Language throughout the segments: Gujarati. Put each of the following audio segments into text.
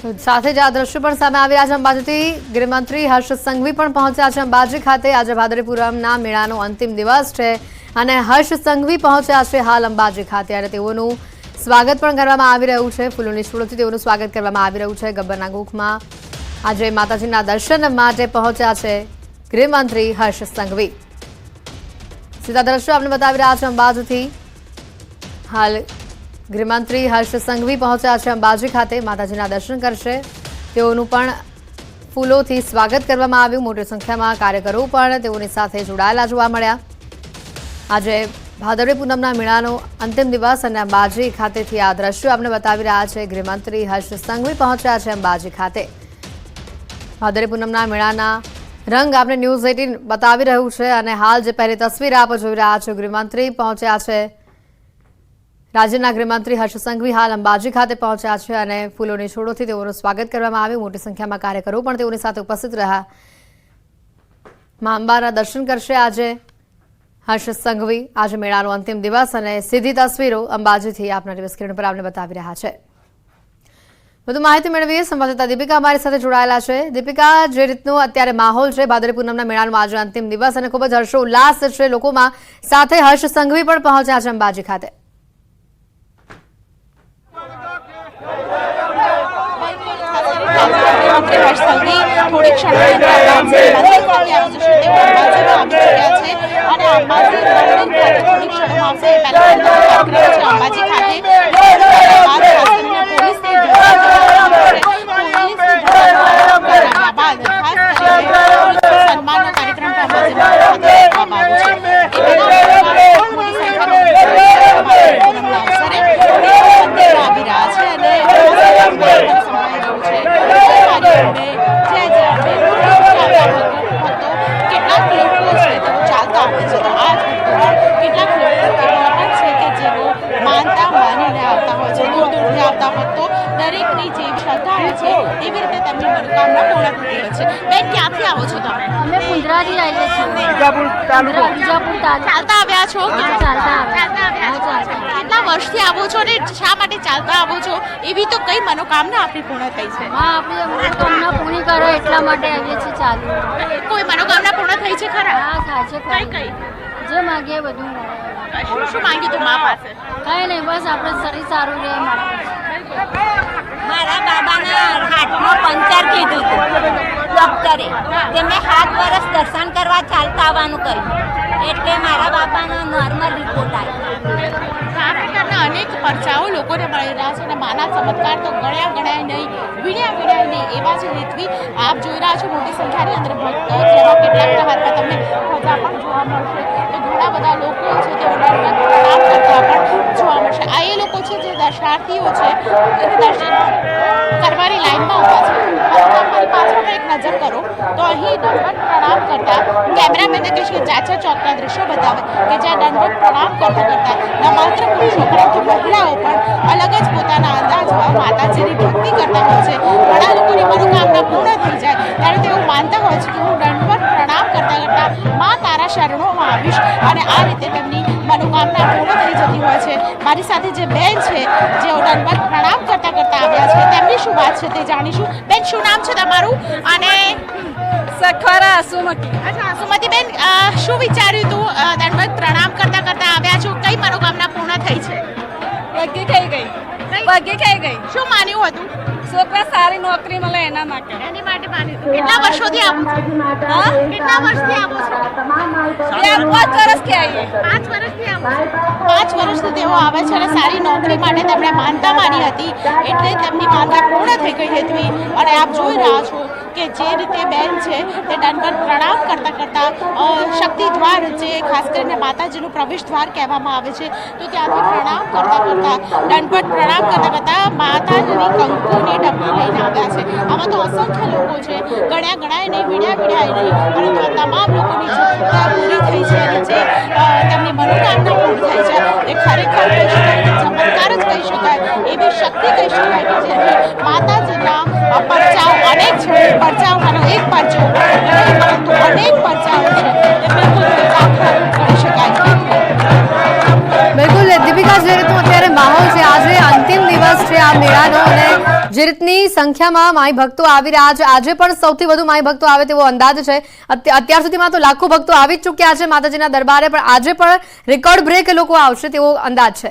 સાથે જ આ દ્રશ્યો પણ સામે આવ્યા છે. અંબાજીથી ગૃહમંત્રી હર્ષ સંઘવી પણ પહોંચ્યા છે. અંબાજી ખાતે આજે ભાદરીપુરમના મેળાનો અંતિમ દિવસ છે અને હર્ષ સંઘવી પહોંચ્યા છે હાલ અંબાજી ખાતે અને તેઓનું સ્વાગત પણ કરવામાં આવી રહ્યું છે. ફૂલોની ફૂલોથી તેઓનું સ્વાગત કરવામાં આવી રહ્યું છે. ગબ્બરના ગુખમાં આજે માતાજીના દર્શન માટે પહોંચ્યા છે ગૃહમંત્રી હર્ષ સંઘવી. સીધા દ્રશ્યો આપણે બતાવી રહ્યા છે અંબાજીથી. હાલ ગૃહમંત્રી હર્ષ સંઘવી પહોંચ્યા છે અંબાજી ખાતે. માતાજીના દર્શન કરશે. તેઓનું પણ ફૂલોથી સ્વાગત કરવામાં આવ્યું. મોટી સંખ્યામાં કાર્યકરો પણ તેઓની સાથે જોડાયેલા જોવા મળ્યા. આજે ભાદરવી પૂનમના મેળાનો અંતિમ દિવસ અને અંબાજી ખાતેથી આ દ્રશ્યો આપણે બતાવી રહ્યા છે. ગૃહમંત્રી હર્ષ સંઘવી પહોંચ્યા છે અંબાજી ખાતે. ભાદરવી પૂનમના મેળાના રંગ આપણે ન્યૂઝ એટીન બતાવી રહ્યું છે અને હાલ જે પહેલી તસવીર આપ જોઈ રહ્યા છો. ગૃહમંત્રી પહોંચ્યા છે રાજ્યના ગૃહમંત્રી હર્ષ સંઘવી હાલ અંબાજી ખાતે પહોંચ્યા છે અને ફૂલોની છોડોથી તેઓનું સ્વાગત કરવામાં આવ્યું. મોટી સંખ્યામાં કાર્યકરો પણ તેઓની સાથે ઉપસ્થિત રહ્યા. મા અંબાના દર્શન કરશે આજે હર્ષ સંઘવી. આજે મેળાનો અંતિમ દિવસ અને સીધી તસવીરો અંબાજીથી આપના ટીવી સ્ક્રીન પર આપને બતાવી રહ્યા છે. વધુ માહિતી મેળવીએ. સંવાદદાતા દીપિકા અમારી સાથે જોડાયેલા છે. દીપિકા, જે રીતનું અત્યારે માહોલ છે ભાદરી પૂનમના મેળાનો આજે અંતિમ દિવસ અને ખૂબ જ હર્ષોલ્લાસ છે. લોકોમાં સાથે હર્ષ સંઘવી પણ પહોંચ્યા છે અંબાજી ખાતે. મંત્રી હર્ષ સંઘવી થોડી ક્ષણોની અંદર અંબાજી આવી જશે તેઓ અંબાજી આવી ચૂક્યા છે અને અંબાજી મંદિર ખાતે થોડી ક્ષણોમાં આવશે પહેલા બીજાપુર તાલુકો. બીજાપુર તાલુકા. ચાલતા આવ્યા છો? ચાલતા. કેટલા વર્ષથી આવો છો ને શા માટે ચાલતા આવો છો? એવી તો કઈ મનોકામના આપણી પૂર્ણ થઈ છે. હા આપણી મનોકામના પૂરી કરો એટલા માટે આવીએ છીએ ચાલુ. કોઈ મનોકામના પૂર્ણ થઈ છે ખરા? હા થાય છે કઈ કઈ? જે માંગીએ બધું મળે. શું શું માંગ્યું તું મા પાસે? કઈ નહીં બસ આપણે શરીર સારું રહે માટે મારા બાબાના હાથમાં પંચર કીધું હતું ડોક્ટરે તેમને સાત વર્ષ દર્શન કરવા ચાલતા આવવાનું કહ્યું. એટલે મારા બાબાનો નોર્મલ રિપોર્ટ આવ્યો અનેક પરચાઓ લોકોને મળી રહ્યા છે અને માના ચમત્કાર તો ગણ્યા ગણાય નહીં, વીણ્યા વીણ્યા નહીં. એવા જ રીતવી આપ જોઈ રહ્યા છો મોટી સંખ્યાની અંદર ભક્તો જેવા કેટલાક હાથમાં તમને પણ જોવા મળશે. તો ઘણા બધા લોકો દર્શનાર્થીઓ છે દર્શન કરવાની લાઈનમાં ઊભા છે. પાછળ એક નજર કરો, તો અહીં દંડવત પ્રણામ કરતા કેમેરામેને કહીશ કે ચાચા ચોકના દ્રશ્યો બતાવે કે જ્યાં દંડવત પ્રણામ કરતા કરતા ન માત્ર પુરુષો પરંતુ મહિલાઓ પણ અલગ જ પોતાના અંદાજમાં માતાજીની ભક્તિ કરતા હોય છે. ઘણા લોકોની મનોકામના પૂર્ણ થઈ જાય, ત્યારે તેઓ માનતા હોય છે કે હું દંડવત પ્રણામ કરતા કરતા મા તારા શરણોમાં આવીશ અને આ રીતે તેમની મનોકામના પૂર્ણ થઈ જતી હોય છે. મારી સાથે જે બેન છે જે દંડવત પ્રણામ કરતા કરતા આવ્યા છે તેમની શું વાત છે તે જાણીશું. બેન શું નામ છે તમારું? અને સખરા સુમકી અચ્છા સુમતીબેન બેન શું વિચાર્યું તું અ, દંડવત પ્રણામ કરતા કરતા આવ્યા છો? કઈ મનોકામના પૂર્ણ થઈ છે? પગે થઈ ગઈ. પગે થઈ ગઈ. શું માન્યું હતું? છોકરા સારી નોકરી મળે એના માટે. એની માટે માન્યું કેટલા વર્ષોથી આવો છો? કેટલા વર્ષથી આવો છો? પાંચ વર્ષથી આવીએ. પાંચ વર્ષથી આવો પાંચ વર્ષથી તેઓ આવે છે અને સારી નોકરી માટે તેમણે માનતા માની હતી. એટલે તેમની માનતા પૂર્ણ થઈ ગઈ હતી. અને આપ જોઈ રહ્યા છો કે જે રીતે બેન છે તે દંડવત પ્રણામ કરતા કરતા શક્તિ દ્વાર જે ખાસ કરીને માતાજીનું પ્રવેશ દ્વાર કહેવામાં આવે છે, તો ત્યાંથી પ્રણામ કરતા કરતા દંડપટ પ્રણામ કરતા કરતા માતાજીની કંકુની ડબ્બી લઈને આવ્યા છે. આમાં તો અસંખ્ય લોકો છે, ગણ્યા ગણાય નહીં, વીણ્યા વીણ્યા નહીં, પરંતુ આ તમામ લોકોની જે પૂરી થઈ છે અને જે તેમની મનોકામના પૂર્ણ થઈ છે, એ ખરેખર કહી શકાય ચમત્કાર જ કહી શકાય, એવી શક્તિ કહી શકાય કે જેની માતાજીના અનેક પરચાઓમાંનો એક પરચો પરંતુ અનેક પરચાઓ છે. બિલકુલ કરી શકાય. બિલકુલ દીપિકા જે રીતનું અત્યારે માહોલ છે આજે અંતિમ દિવસ છે આ મેળાનો અને જે રીતની સંખ્યામાં માઈ ભક્તો આવી રહ્યા છે. આજે પણ સૌથી વધુ માય ભક્તો આવે તેવો અંદાજ છે. અત્યાર સુધીમાં તો લાખો ભક્તો આવી જ ચૂક્યા છે માતાજીના દરબારે પણ આજે પણ રેકોર્ડ બ્રેક લોકો આવશે તેવો અંદાજ છે.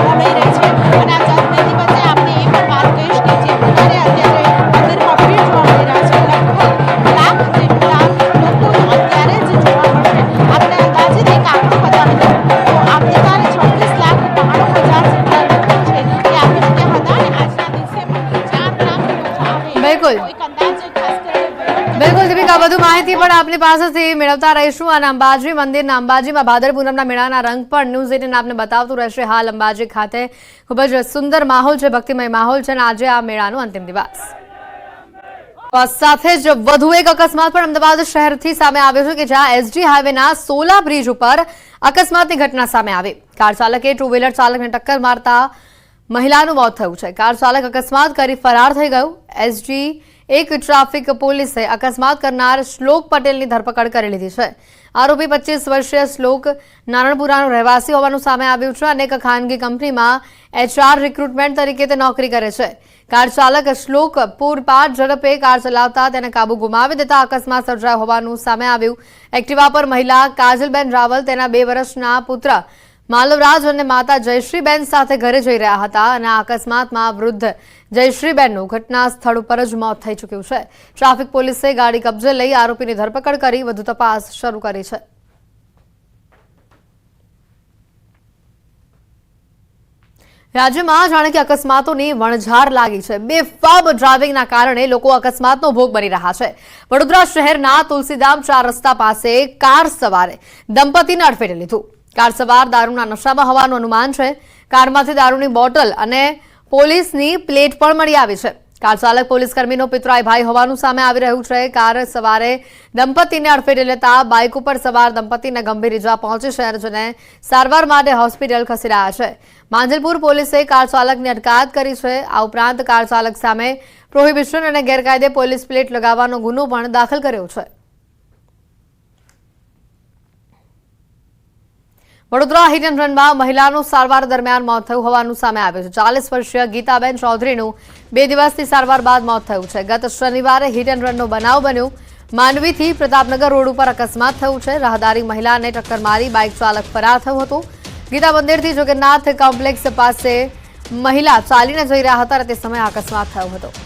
પણ આપની પાસેથી મેળવતા રહીશું. અને અંબાજી મંદિરના અંબાજીમાં ભાદર પૂનમના મેળાના રંગ પણ ન્યૂઝ એટીન આપને બતાવતું રહેશે. હાલ અંબાજી ખાતે ખૂબ જ સુંદર માહોલ છે, ભક્તિમય માહોલ છે અને આજે આ મેળાનો અંતિમ દિવસ. સાથે જ વધુ એક અકસ્માત પણ અમદાવાદ શહેરથી સામે આવ્યો છે કે જ્યાં એસજી હાઈવેના સોલા બ્રિજ ઉપર અકસ્માતની ઘટના સામે આવી. કાર ચાલકે ટુ વ્હીલર ચાલકને ટક્કર મારતા મહિલાનું મોત થયું છે. કાર ચાલક અકસ્માત કરી ફરાર થઈ ગયું. એસજી એક ટ્રાફિક પોલીસે અકસ્માત કરનાર શ્લોક પટેલની ધરપકડ કરી લીધી છે. આરોપી પચીસ વર્ષીય શ્લોક નારણપુરાનો રહેવાસી હોવાનું સામે આવ્યું છે અને એક ખાનગી કંપનીમાં એચઆર રિક્રુટમેન્ટ તરીકે તે નોકરી કરે છે. કાર ચાલક શ્લોક પૂરપાટ ઝડપે કાર ચલાવતા તેને કાબુ ગુમાવી દેતા અકસ્માત સર્જાયો હોવાનું સામે આવ્યું. એક્ટિવા પર મહિલા કાજલબેન રાવલ, તેના બે વર્ષના પુત્ર માલવરાજ અને માતા જયશ્રીબેન સાથે ઘરે જઈ રહ્યા હતા અને આ અકસ્માતમાં વૃદ્ધ જયશ્રીબેનનું ઘટના સ્થળ ઉપર જ મોત થઈ ચૂક્યું છે. ટ્રાફિક પોલીસે ગાડી કબજે લઈ આરોપીની ધરપકડ કરી વધુ તપાસ શરૂ કરી છે. રાજ્યમાં જાણે કે અકસ્માતોની વણઝાર લાગી છે. બેફાબ ડ્રાઇવિંગના કારણે લોકો અકસ્માતનો ભોગ બની રહ્યા છે. વડોદરા શહેરના તુલસીધામ ચાર રસ્તા પાસે કાર સવારે દંપતીને અડફેટે લીધું. કાર સવાર દારૂના નશામાં હોવાનું અનુમાન છે. કારમાંથી દારૂની બોટલ અને પોલીસની પ્લેટ પણ મળી આવી છે. કાર ચાલક પોલીસ કર્મીનો પિતરાય ભાઈ હોવાનું સામે આવી રહ્યું છે. કાર સવારે દંપતીને અડફેટે લેતા બાઇક ઉપર સવાર દંપતીને ગંભીર ઇજા પહોંચી છે જેને સારવાર માટે હોસ્પિટલ ખસેડાયા છે. માંજલપુર પોલીસે કાર ચાલકની અટકાયત કરી છે. આ ઉપરાંત કાર ચાલક સામે પ્રોહિબિશન અને ગેરકાયદે પોલીસ પ્લેટ લગાવવાનો ગુનો પણ દાખલ કર્યો છે. વડોદરા હિટ એન્ડ રનમાં મહિલાનું સારવાર દરમિયાન મોત થયું હોવાનું સામે આવ્યું છે. ચાલીસ વર્ષીય ગીતાબેન ચૌધરીનું બે દિવસથી સારવાર બાદ મોત થયું છે. ગત શનિવારે હિટ એન્ડ રનનો બનાવ બન્યો. માંડવીથી પ્રતાપનગર રોડ ઉપર અકસ્માત થયું છે. રાહદારી મહિલાને ટક્કર મારી બાઇક ચાલક ફરાર થયો હતો. ગીતા મંદિરથી જગન્નાથ કોમ્પ્લેક્સ પાસે મહિલા ચાલીને જઈ રહ્યા હતા તે સમયે અકસ્માત થયો હતો.